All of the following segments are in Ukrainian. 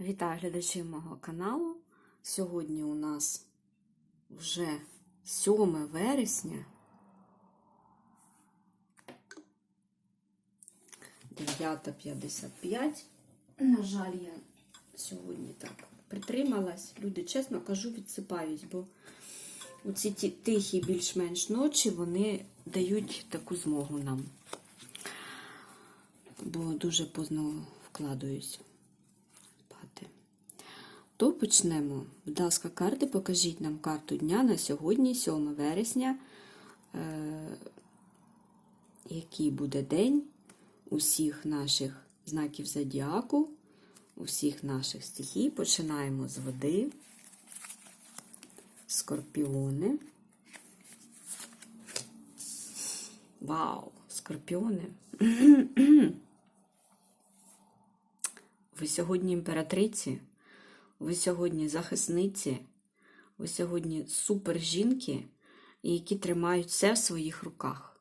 Вітаю глядачів мого каналу. Сьогодні у нас вже 7 вересня. 9.55. На жаль, я сьогодні так притрималась. Люди, чесно кажу, відсипаюсь, бо оці ті тихі більш-менш ночі вони дають таку змогу нам. Бо дуже поздно вкладаюсь спати. То почнемо. Будь ласка, карти, покажіть нам карту дня на сьогодні, 7 вересня. Е, який буде день усіх наших знаків зодіаку, усіх наших стихій. Починаємо з води, скорпіони. Вау, скорпіони. Ви сьогодні імператриці, ви сьогодні захисниці, ви сьогодні супер жінки, які тримають все в своїх руках.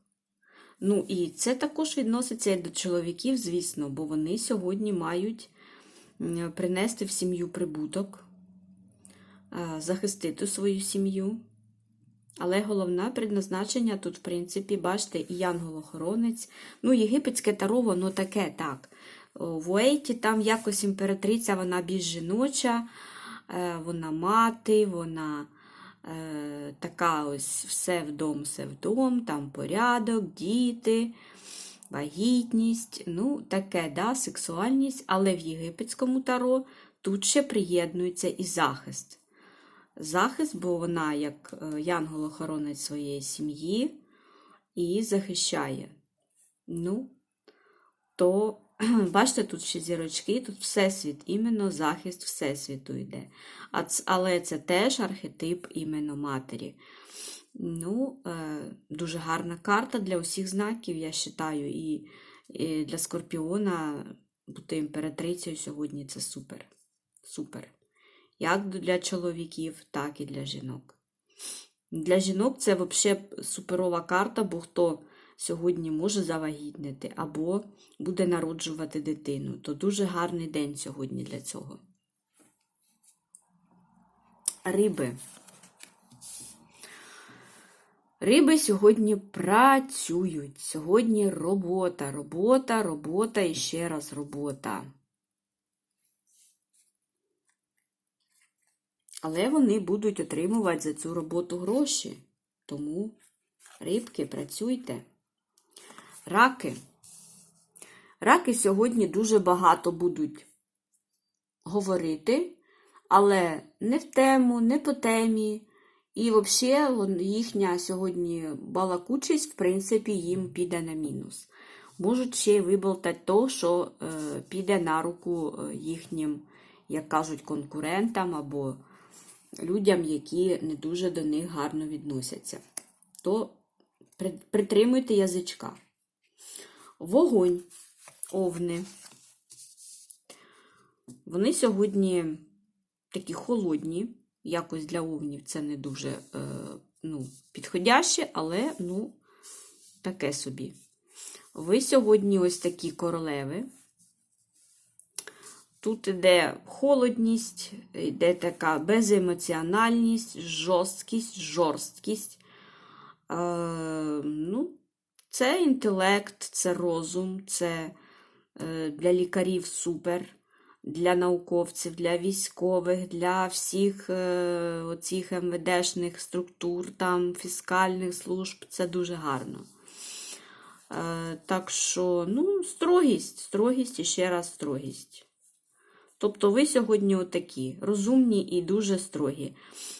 Ну, і це також відноситься і до чоловіків, звісно, бо вони сьогодні мають принести в сім'ю прибуток, захистити свою сім'ю. Але головне предназначення тут, в принципі, бачите, і янгол-охоронець. Ну, єгипетське таро, воно таке, так. В Уейті там якось імператриця, вона більш жіноча, е, вона мати, вона е, така ось все вдом, все вдом, там порядок, діти, вагітність, ну, таке, да, сексуальність, але в єгипетському таро тут ще приєднується і захист. Захист, бо вона як е, янгол-охоронець своєї сім'ї і захищає. Ну, то Бачите, тут ще зірочки, тут Всесвіт, іменно захист Всесвіту йде. Але це теж архетип іменно матері. Ну, е, Дуже гарна карта для усіх знаків, я вважаю. І для Скорпіона бути імператрицею сьогодні це супер. Супер. Як для чоловіків, так і для жінок. Для жінок це взагалі суперова карта, бо хто сьогодні може завагітнити або буде народжувати дитину. То дуже гарний день сьогодні для цього. Риби. Риби сьогодні працюють. Сьогодні робота, робота, робота і ще раз робота. Але вони будуть отримувати за цю роботу гроші. Тому, рибки, працюйте. Раки. Раки сьогодні дуже багато будуть говорити, але не в тему, не по темі. І взагалі їхня сьогодні балакучість, в принципі, їм піде на мінус. Можуть ще й виболтати то, що е, піде на руку е, їхнім, як кажуть, конкурентам або людям, які не дуже до них гарно відносяться. То притримуйте язичка. Вогонь, овни. Вони сьогодні такі холодні. Якось для овнів це не дуже е, ну, підходяще, але ну, таке собі. Ви сьогодні ось такі королеви. Тут іде холодність, йде така беземоціональність, жорсткість, жорсткість. Е, ну, це інтелект, це розум, це е, для лікарів супер, для науковців, для військових, для всіх е, оцих МВДшних структур, там, фіскальних служб. Це дуже гарно. Е, так що, ну, строгість, строгість і ще раз строгість. Тобто ви сьогодні отакі розумні і дуже строгі,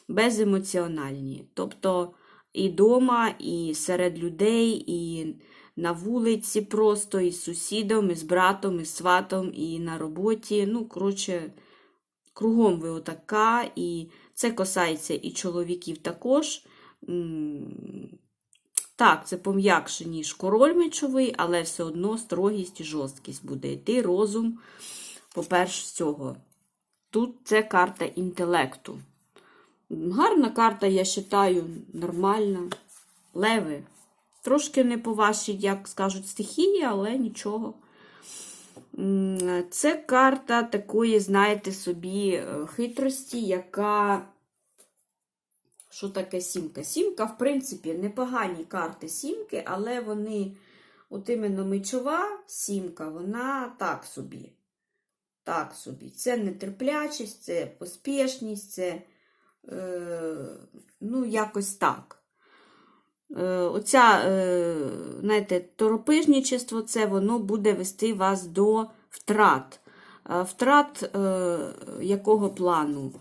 беземоціональні. Тобто і дома, і серед людей, і на вулиці просто, і з сусідом, і з братом, і з сватом, і на роботі. Ну, коротше, кругом ви отака, і це касається і чоловіків також. Так, це пом'якше, ніж король мечовий, але все одно строгість і жорсткість буде йти, розум, по-перше, з цього. Тут це карта інтелекту. Гарна карта, я вважаю, нормальна. Леви. Трошки не по вашій, як скажуть, стихії, але нічого. Це карта такої, знаєте, собі е, хитрості, яка. Що таке сімка? Сімка, в принципі, непогані карти сімки, але вони, от іменно мечова сімка, вона так собі. Так собі. Це нетерплячість, це поспішність, це, ну, якось так. Е, оця, е, знаєте, торопижничество, це воно буде вести вас до втрат. Е, Втрат е, якого плану?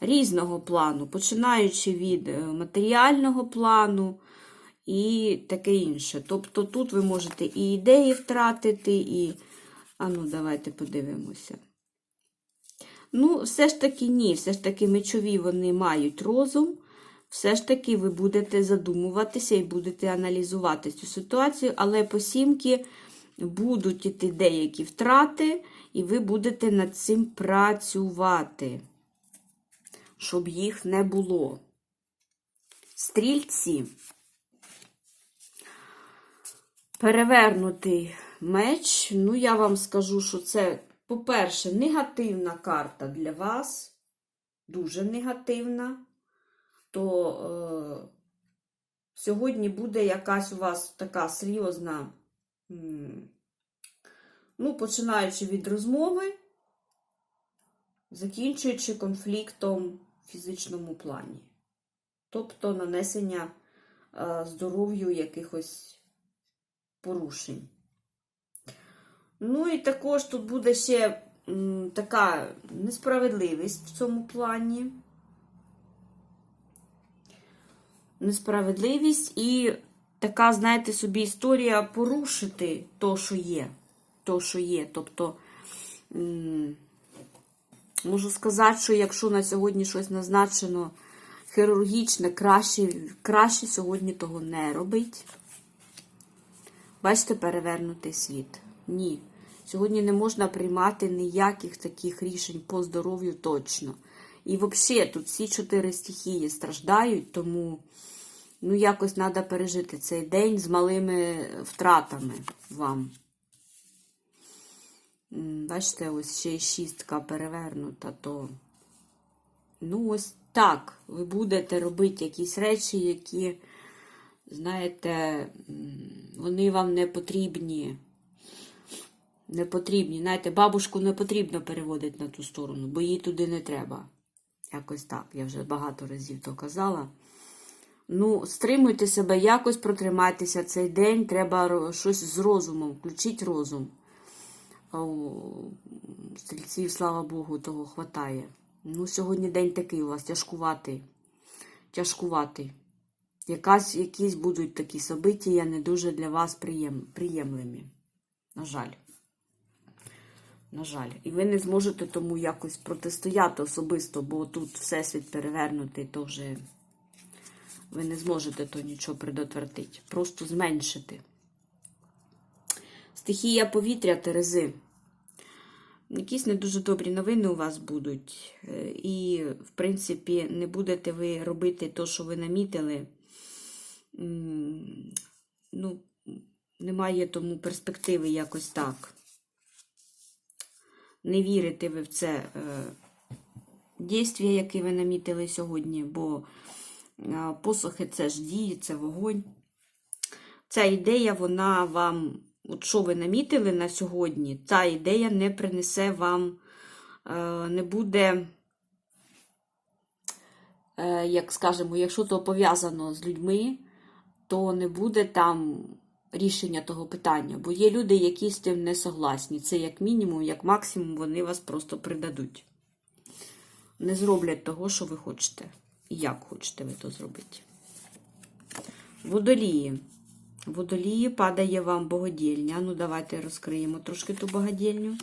Різного плану, починаючи від е, матеріального плану і таке інше. Тобто тут ви можете і ідеї втратити, і. А ну, давайте подивимося. Ну, все ж таки, ні, все ж таки мечові вони мають розум. Все ж таки ви будете задумуватися і будете аналізувати цю ситуацію, але по сімки будуть іти деякі втрати, і ви будете над цим працювати, щоб їх не було. Стрільці. Перевернутий меч. Ну, я вам скажу, що це, по-перше, негативна карта для вас. Дуже негативна. То е, сьогодні буде якась у вас така серйозна, ну, починаючи від розмови, закінчуючи конфліктом в фізичному плані. Тобто нанесення е, здоров'ю якихось порушень. Ну і також тут буде ще м, така несправедливість в цьому плані. Несправедливість і така, знаєте, собі історія порушити то, що є. То, що є. Тобто, м, можу сказати, що якщо на сьогодні щось назначено хірургічне, краще, краще сьогодні того не робить. Бачите, перевернутий світ. Ні. Сьогодні не можна приймати ніяких таких рішень по здоров'ю точно. І взагалі тут всі чотири стихії страждають, тому ну, якось треба пережити цей день з малими втратами вам. Бачите, ось ще й шістка перевернута, то ну, ось так. Ви будете робити якісь речі, які, знаєте, вони вам не потрібні. Не потрібні. Знаєте, бабушку не потрібно переводити на ту сторону, бо їй туди не треба. Якось так. Я вже багато разів то казала. Ну, стримуйте себе, якось протримайтеся цей день. Треба щось з розумом, включіть розум. У стрільців, слава Богу, того хватає. Ну, сьогодні день такий у вас тяжкуватий. Тяжкуватий. Якась, якісь будуть такі события не дуже для вас приєм, приємлемі. На жаль. На жаль. І ви не зможете тому якось протистояти особисто, бо тут всесвіт перевернутий, то вже ви не зможете то нічого предотвратити. Просто зменшити. Стихія повітря, Терези. Якісь не дуже добрі новини у вас будуть. Е, І, в принципі, не будете ви робити те, що ви намітили. Ну, немає тому перспективи якось так. Не вірите ви в це е, дійство, яке ви намітили сьогодні, бо е, посохи це ж дії, це вогонь. Ця ідея, вона вам, от що ви намітили на сьогодні, ця ідея не принесе вам, е, не буде, е, як скажемо, якщо то пов'язано з людьми, то не буде там рішення того питання. Бо є люди, які з тим не согласні. Це як мінімум, як максимум, вони вас просто придадуть. Не зроблять того, що ви хочете. І як хочете ви то зробити. Водолії. Водолії падає вам богодільня. Ну, давайте розкриємо трошки ту богодільню.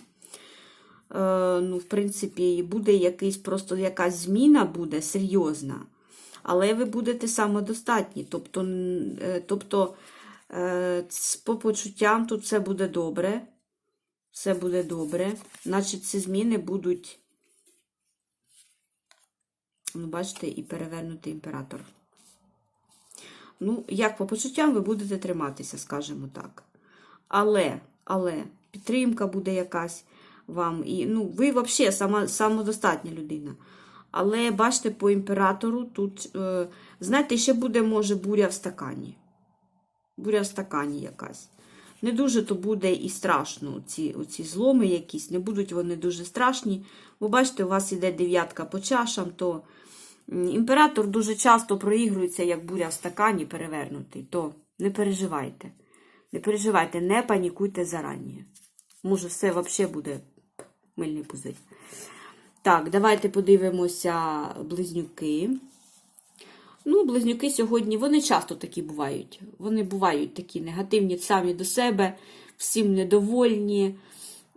Е, ну, в принципі, буде якийсь, просто якась зміна буде серйозна. Але ви будете самодостатні. Тобто, е, тобто по почуттям тут все буде добре. Все буде добре. Значить, ці зміни будуть. Ну, бачите, і перевернутий імператор. Ну, як по почуттям ви будете триматися, скажімо так. Але, але підтримка буде якась, вам. І, ну, ви взагалі сама, самодостатня людина. Але бачите, по імператору тут, е, знаєте, ще буде, може, буря в стакані. Буря в стакані якась. Не дуже то буде і страшно. Ці, оці зломи якісь, не будуть вони дуже страшні. Бо бачите, у вас іде дев'ятка по чашам, то імператор дуже часто проігрується, як буря в стакані перевернутий. То не переживайте. Не переживайте, не панікуйте зарані. Може, все взагалі буде мильний пузир. Так, давайте подивимося близнюки. Ну, близнюки сьогодні, вони часто такі бувають. Вони бувають такі негативні самі до себе, всім недовольні.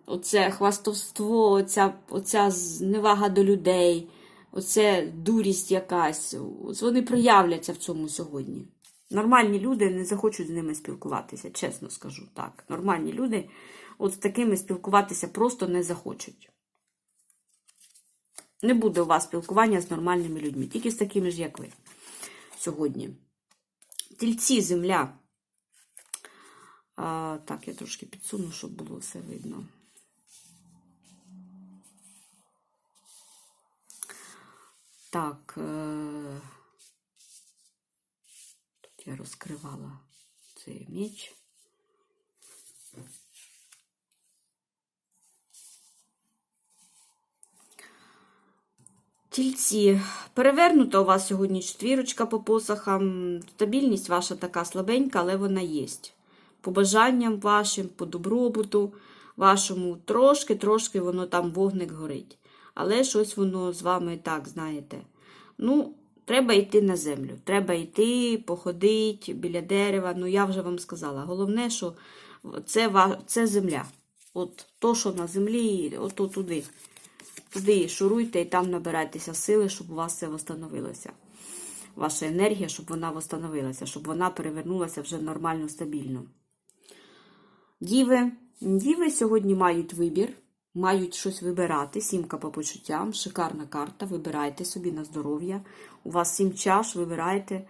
Оце хвастовство, оця, оця зневага до людей, оце дурість якась. Ось вони проявляться в цьому сьогодні. Нормальні люди не захочуть з ними спілкуватися, чесно скажу так. Нормальні люди от з такими спілкуватися просто не захочуть. Не буде у вас спілкування з нормальними людьми, тільки з такими ж, як ви сьогодні. Тільці земля. А, так, я трошки підсуну, щоб було все видно. Так. Е... Тут я розкривала цей меч. Тільці, перевернута у вас сьогодні четвірочка по посахам. Стабільність ваша така слабенька, але вона є. По бажанням вашим, по добробуту вашому, трошки-трошки воно там вогник горить. Але щось воно з вами так, знаєте. Ну, треба йти на землю. Треба йти, походити біля дерева. Ну, я вже вам сказала. Головне, що це, це земля. От то, що на землі, ото туди. Туди шуруйте і там набирайтеся сили, щоб у вас це восстановилося. Ваша енергія, щоб вона восстановилася, щоб вона перевернулася вже нормально, стабільно. Діви. Діви сьогодні мають вибір, мають щось вибирати. Сімка по почуттям, шикарна карта. Вибирайте собі на здоров'я. У вас сім чаш, вибирайте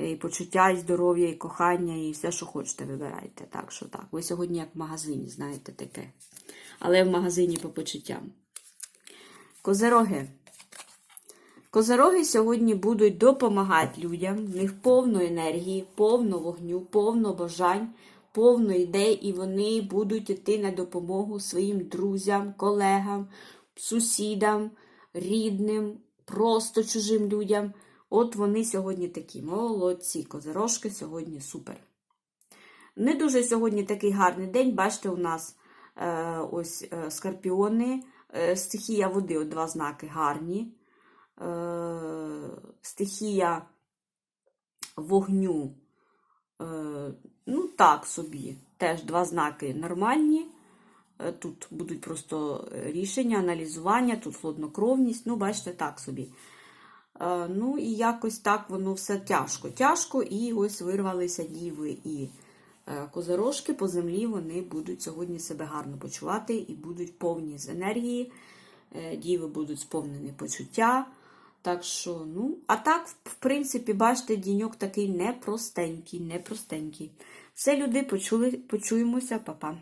е, і почуття, і здоров'я, і кохання, і все, що хочете, вибирайте. Так що так. Ви сьогодні як в магазині, знаєте таке. Але в магазині по почуттям. Козероги. Козероги сьогодні будуть допомагати людям. В них повно енергії, повно вогню, повно бажань, повно ідей, і вони будуть йти на допомогу своїм друзям, колегам, сусідам, рідним, просто чужим людям. От вони сьогодні такі молодці. Козерожки сьогодні супер. Не дуже сьогодні такий гарний день. Бачите, у нас е, ось е, скорпіони, стихія води, от два знаки гарні. Е, стихія вогню, е, ну так собі, теж два знаки нормальні. Е, Тут будуть просто рішення, аналізування, тут хладнокровність, ну, бачите, так собі. Е, Ну, і якось так воно все тяжко. Тяжко, і ось вирвалися діви і е, козорожки по землі. Вони будуть сьогодні себе гарно почувати і будуть повні з енергії. Е, Діви будуть сповнені почуття. Так що, ну, а так, в принципі, бачите, діньок такий непростенький, непростенький. Все, люди, почули, почуємося, па-па.